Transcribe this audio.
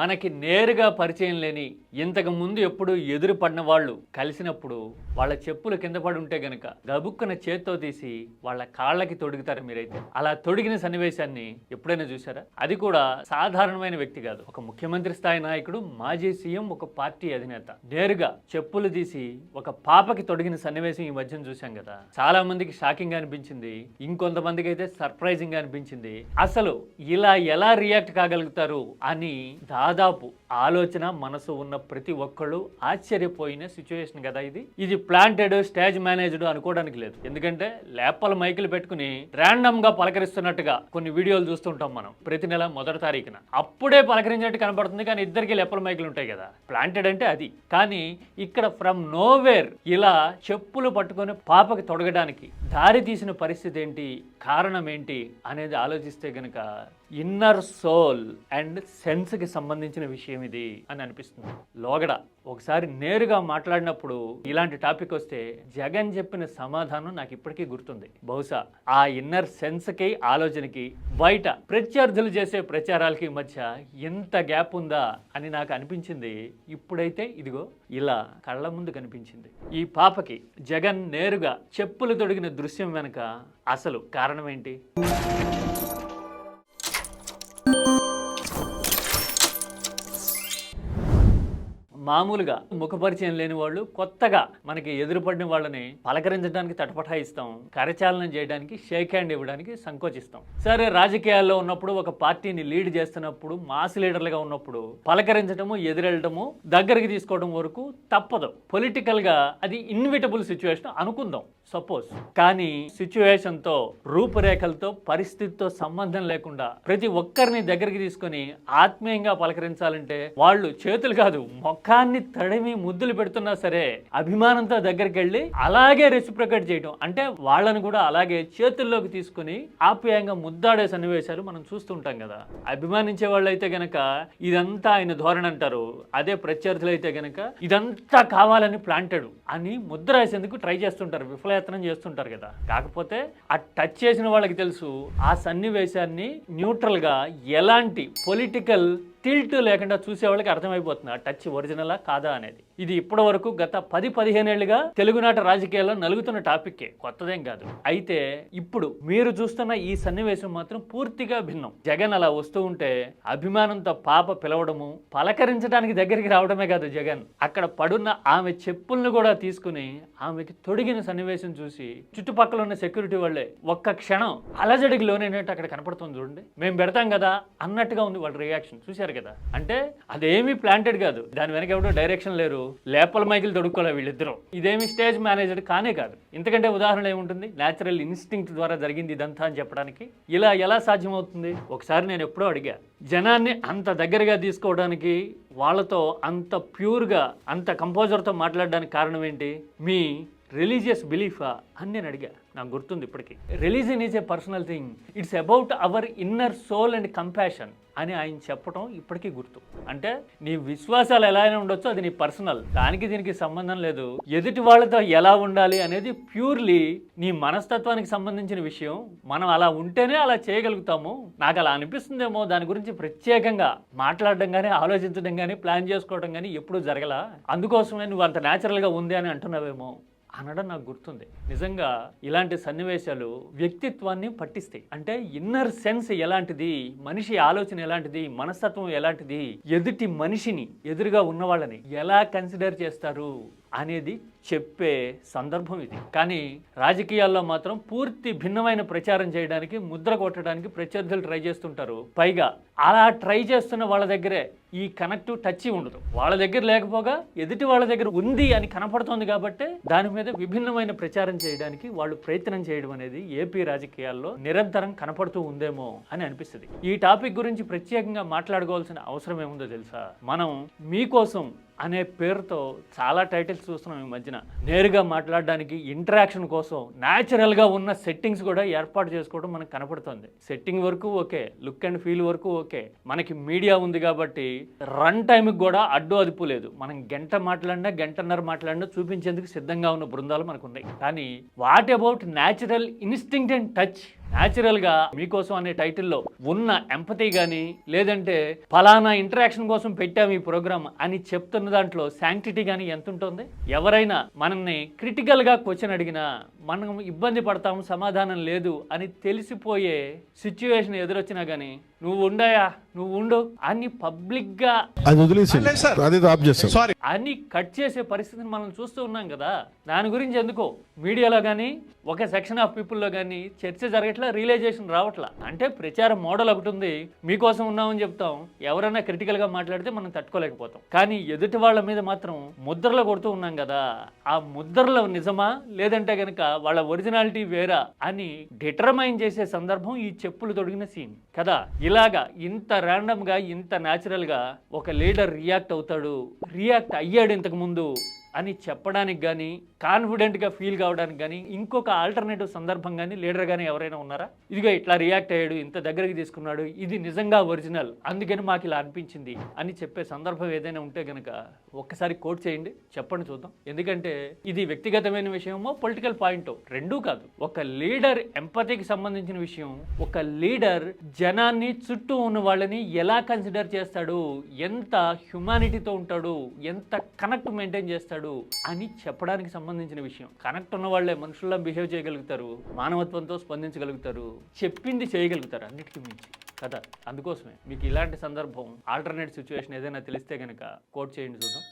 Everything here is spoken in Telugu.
మనకి నేరుగా పరిచయం లేని ఇంతకు ముందు ఎప్పుడు ఎదురు పడిన వాళ్ళు కలిసినప్పుడు వాళ్ళ చెప్పులు కింద పడి ఉంటే గనక గబుక్కున చేత్తో తీసి వాళ్ళ కాళ్ళకి తొడుగుతారు మీరైతే? అలా తొడిగిన సన్నివేశాన్ని ఎప్పుడైనా చూసారా అది కూడా సాధారణమైన వ్యక్తి కాదు. ఒక ముఖ్యమంత్రి స్థాయి నాయకుడు మాజీ సీఎం ఒక పార్టీ అధినేత. నేరుగా చెప్పులు తీసి ఒక పాపకి తొడిగిన సన్నివేశం ఈ మధ్యన చూశాం కదా. చాలా మందికి షాకింగ్గా అనిపించింది. ఇంకొంతమందికి అయితే సర్ప్రైజింగ్గా అనిపించింది. అసలు ఇలా ఎలా రియాక్ట్ కాగలుగుతారు అని దాదాపు ఆలోచన మనసు ఉన్న ప్రతి ఒక్కళ్ళు ఆశ్చర్యపోయిన సిచ్యువేషన్ కదా ఇది. ఇది ప్లాంటెడ్ స్టేజ్ మేనేజ్డ్ అనుకోవడానికి లేదు. ఎందుకంటే లేపల మైకులు పెట్టుకుని ర్యాండమ్గా పలకరిస్తున్నట్టుగా కొన్ని వీడియోలు చూస్తుంటాం మనం ప్రతి నెల మొదటి తారీఖున. అప్పుడే పలకరించినట్టు కనబడుతుంది కానీ ఇద్దరికి లేపల మైకులు ఉంటాయి కదా. ప్లాంటెడ్ అంటే అది. కానీ ఇక్కడ ఫ్రమ్ నోవేర్ ఇలా చెప్పులు పట్టుకొని పాపకి తొడగడానికి దారి తీసిన పరిస్థితి ఏంటి కారణం ఏంటి అనేది ఆలోచిస్తే గనక ఇన్నర్ సోల్ అండ్ సెన్స్కి సంబంధించిన విషయం ఇది అని అనిపిస్తుంది. లోగడ ఒకసారి నేరుగా మాట్లాడినప్పుడు ఇలాంటి టాపిక్ వస్తే జగన్ చెప్పిన సమాధానం నాకు ఇప్పటికీ గుర్తుంది. బహుశా ఆ ఇన్నర్ సెన్స్కి ఆలోచనకి బయట ప్రత్యర్థులు చేసే ప్రచారాలకి మధ్య ఎంత గ్యాప్ ఉందా అని నాకు అనిపించింది. ఇప్పుడైతే ఇదిగో ఇలా కళ్ళ ముందు కనిపించింది. ఈ పాపకి జగన్ నేరుగా చెప్పులు తొడిగిన దృశ్యం వెనుక అసలు కారణం ఏంటి? మామూలుగా ముఖపరిచయం లేని వాళ్ళు కొత్తగా మనకి ఎదురుపడిన వాళ్ళని పలకరించడానికి తటపటాయిస్తాం కరచాలనం చేయడానికి షేక్ హ్యాండ్ ఇవ్వడానికి సంకోచిస్తాం. సరే రాజకీయాల్లో ఉన్నప్పుడు ఒక పార్టీని లీడ్ చేస్తున్నప్పుడు మాస్ లీడర్లుగా ఉన్నప్పుడు పలకరించడము ఎదురెళ్ళటము దగ్గరికి తీసుకోవడం వరకు తప్పదు. పొలిటికల్గా అది ఇన్విటబుల్ సిచ్యువేషన్ అనుకుందాం సపోజ్. కానీ సిచ్యువేషన్తో రూపురేఖలతో పరిస్థితితో సంబంధం లేకుండా ప్రతి ఒక్కరిని దగ్గరికి తీసుకొని ఆత్మీయంగా పలకరించాలంటే వాళ్ళు చేతులు కాదు మొఖాన్ని తడిమి ముద్దులు పెడుతున్నా సరే అభిమానంతో దగ్గరికి వెళ్ళి అలాగే రెసిప్రకేట్ చేయడం అంటే వాళ్ళని కూడా అలాగే చేతుల్లోకి తీసుకొని ఆప్యాయంగా ముద్దాడే సన్నివేశాలు మనం చూస్తుంటాం కదా. అభిమానించే వాళ్ళు అయితే గనక ఇదంతా ఆయన ధోరణి అంటారు. అదే ప్రత్యర్థులు అయితే గనక ఇదంతా కావాలని ప్లాంటెడ్ అని ముద్ర వేసేందుకు ట్రై చేస్తుంటారు. విఫలయత్నం చేస్తుంటారు కదా. కాకపోతే ఆ టచ్ చేసిన వాళ్ళకి తెలుసు ఆ సన్నివేశాన్ని న్యూట్రల్గా ఎలాంటి పొలిటికల్ టిల్ట్ లేకుండా చూసే వాళ్ళకి అర్థమైపోతుంది. ఆ టచ్ ఒరిజినలా కాదా అనేది. ఇది ఇప్పటి వరకు గత పది పదిహేనేళ్ళుగా తెలుగునాట రాజకీయాల్లో నలుగుతున్న టాపిక్కే. కొత్తదేం కాదు. అయితే ఇప్పుడు మీరు చూస్తున్న ఈ సన్నివేశం మాత్రం పూర్తిగా భిన్నం. జగన్ అలా వస్తూ ఉంటే అభిమానంతో పాప పిలవడము పలకరించడానికి దగ్గరికి రావడమే కాదు జగన్. అక్కడ పడున్న ఆమె చెప్పులను కూడా తీసుకుని ఆమెకి తొడిగిన సన్నివేశం చూసి చుట్టుపక్కల ఉన్న సెక్యూరిటీ వాళ్ళే ఒక్క క్షణం అలజడికి లోనైనట్టు అక్కడ కనపడుతుంది చూడండి. మేము పెడతాం కదా అన్నట్టుగా ఉంది వాళ్ళ రియాక్షన్. చూశారు కదా? అంటే అదేమీ ప్లాంటెడ్ కాదు. దాని వెనక ఎవడో డైరెక్షన్ లేరు. లేపల మైకిల్ తొడుక్కోలే వీళ్ళిద్దరూ. ఇదేమి స్టేజ్ మేనేజర్ కానే కాదు. ఇంతకంటే ఉదాహరణ ఏముంటుంది? న్యాచురల్ ఇన్స్టింక్ట్ ద్వారా జరిగింది ఇదంతా అని చెప్పడానికి. ఇలా ఎలా సాధ్యమవుతుంది? ఒకసారి నేను ఎప్పుడో అడిగా. జనాన్ని అంత దగ్గరగా తీసుకోవడానికి వాళ్ళతో అంత ప్యూర్గా అంత కంపోజర్తో మాట్లాడడానికి కారణం ఏంటి? మీ రిలీజియస్ బిలీఫా అని నేను అడిగా. నాకు గుర్తుంది ఇప్పటికీ. Religion is a personal thing. It's about our inner soul and compassion అని ఆయన చెప్పడం ఇప్పటికీ గుర్తు. అంటే నీ విశ్వాసాలు ఎలా అయినా ఉండొచ్చు అది నీ పర్సనల్. దానికి దీనికి సంబంధం లేదు. ఎదుటి వాళ్ళతో ఎలా ఉండాలి అనేది ప్యూర్లీ నీ మనస్తత్వానికి సంబంధించిన విషయం. మనం అలా ఉంటేనే అలా చేయగలుగుతాము. నాకు అలా అనిపిస్తుందేమో దాని గురించి ప్రత్యేకంగా మాట్లాడడం కానీ ఆలోచించడం కానీ ప్లాన్ చేసుకోవడం కానీ ఎప్పుడూ జరగల. అందుకోసమే నువ్వు అంత న్యాచురల్గా ఉంది అని అంటున్నావేమో. అనడం నాకు గుర్తుంది. నిజంగా ఇలాంటి సన్నివేశాలు వ్యక్తిత్వాన్ని పట్టిస్తాయి. అంటే ఇన్నర్ సెన్స్ ఎలాంటిది మనిషి ఆలోచన ఎలాంటిది మనస్తత్వం ఎలాంటిది ఎదుటి మనిషిని ఎదురుగా ఉన్నవాళ్ళని ఎలా కన్సిడర్ చేస్తారు అనేది చెప్పే సందర్భం ఇది. కానీ రాజకీయాల్లో మాత్రం పూర్తి భిన్నమైన ప్రచారం చేయడానికి ముద్ర కొట్టడానికి ప్రత్యర్థులు ట్రై చేస్తుంటారు. పైగా అలా ట్రై చేస్తున్న వాళ్ళ దగ్గరే ఈ కనెక్టివ్ టచ్ ఉండదు. వాళ్ళ దగ్గర లేకపోగా ఎదుటి వాళ్ళ దగ్గర ఉంది అని కనపడుతోంది కాబట్టి దాని మీద విభిన్నమైన ప్రచారం చేయడానికి వాళ్ళు ప్రయత్నం చేయడం అనేది ఏపీ రాజకీయాల్లో నిరంతరం కనపడుతూ ఉందేమో అని అనిపిస్తుంది. ఈ టాపిక్ గురించి ప్రత్యేకంగా మాట్లాడుకోవాల్సిన అవసరం ఏముందో తెలుసా? మనం మీకోసం అనే పేరుతో చాలా టైటిల్స్ చూస్తున్నాం ఈ మధ్యన నేరుగా మాట్లాడడానికి ఇంటరాక్షన్ కోసం న్యాచురల్గా ఉన్న సెట్టింగ్స్ కూడా ఏర్పాటు చేసుకోవడం మనకు కనపడుతుంది. సెట్టింగ్ వరకు ఓకే లుక్ అండ్ ఫీల్ వరకు ఓకే. మనకి మీడియా ఉంది కాబట్టి రన్ టైంకి కూడా అడ్డు అదుపు లేదు. మనం గంట మాట్లాడినా గంటన్నర మాట్లాడినా చూపించేందుకు సిద్ధంగా ఉన్న బృందాలు మనకు ఉన్నాయి. కానీ what about natural instinct and touch న్యాచురల్గా మీకోసం అనే టైటిల్లో ఉన్న ఎంపతి కానీ లేదంటే ఫలానా ఇంటరాక్షన్ కోసం పెట్టాము ఈ ప్రోగ్రామ్ అని చెప్తున్న దాంట్లో శాంక్టిటీ కానీ ఎంత ఉంటుంది ఎవరైనా మనల్ని క్రిటికల్గా క్వశ్చన్ అడిగినా మనం ఇబ్బంది పడతాము సమాధానం లేదు అని తెలిసిపోయే సిచ్యువేషన్ ఎదురొచ్చినా కానీ నువ్వు ఉండయా నువ్వు ఉండు అని పబ్లిక్గా అని కట్ చేసే పరిస్థితిని మనం చూస్తూ ఉన్నాం కదా. దాని గురించి ఎందుకో? మీడియాలో కానీ ఒక సెక్షన్ ఆఫ్ పీపుల్లో కానీ చర్చ జరగట్లా రియలైజేషన్ రావట్లా? అంటే ప్రచారం మోడల్ ఒకటి ఉంది. మీకోసం ఉన్నామని చెప్తాం. ఎవరైనా క్రిటికల్గా మాట్లాడితే మనం తట్టుకోలేకపోతాం. కానీ ఎదుటి వాళ్ళ మీద మాత్రం ముద్రలు కొడుతూ ఉన్నాం కదా. ఆ ముద్రలు నిజమా? లేదంటే గనక వాళ్ళ ఒరిజినాలిటీ వేరా? అని డిటర్మైన్ చేసే సందర్భం ఈ చెప్పులు తొడిగిన సీన్. కదా? ఇలాగా ఇంత ర్యాండమ్గా ఇంత న్యాచురల్గా ఒక లీడర్ రియాక్ట్ అవుతాడు. రియాక్ట్ అయ్యాడు ఇంతకుముందు అని చెప్పడానికి కానీ కాన్ఫిడెంట్గా ఫీల్ కావడానికి కానీ ఇంకొక ఆల్టర్నేటివ్ సందర్భం కానీ లీడర్ కానీ ఎవరైనా ఉన్నారా? ఇదిగో ఇట్లా రియాక్ట్ అయ్యాడు ఇంత దగ్గరికి తీసుకున్నాడు ఇది నిజంగా ఒరిజినల్ అందుకని మాకు ఇలా అనిపించింది అని చెప్పే సందర్భం ఏదైనా ఉంటే కనుక ఒక్కసారి కోట్ చేయండి చెప్పండి చూద్దాం. ఎందుకంటే ఇది వ్యక్తిగతమైన విషయమో పొలిటికల్ పాయింట్ రెండూ కాదు. ఒక లీడర్ ఎంపతికి సంబంధించిన విషయం ఒక లీడర్ జనాన్ని చుట్టూ ఉన్న వాళ్ళని ఎలా కన్సిడర్ చేస్తాడు ఎంత హ్యుమానిటీతో ఉంటాడు ఎంత కనెక్ట్ మెయింటైన్ చేస్తాడు అని చెప్పడానికి సంబంధించిన విషయం. కనెక్ట్ ఉన్న వాళ్ళే మనుషుల్లా బిహేవ్ చేయగలుగుతారు మానవత్వంతో స్పందించగలుగుతారు చెప్పింది చేయగలుగుతారు అన్నిటికీ మించి. కథ. అందుకోసమే మీకు ఇలాంటి సందర్భం ఆల్టర్నేట్ సిచ్యువేషన్ ఏదైనా తెలిస్తే కనుక కోట్ చేయండి చూద్దాం.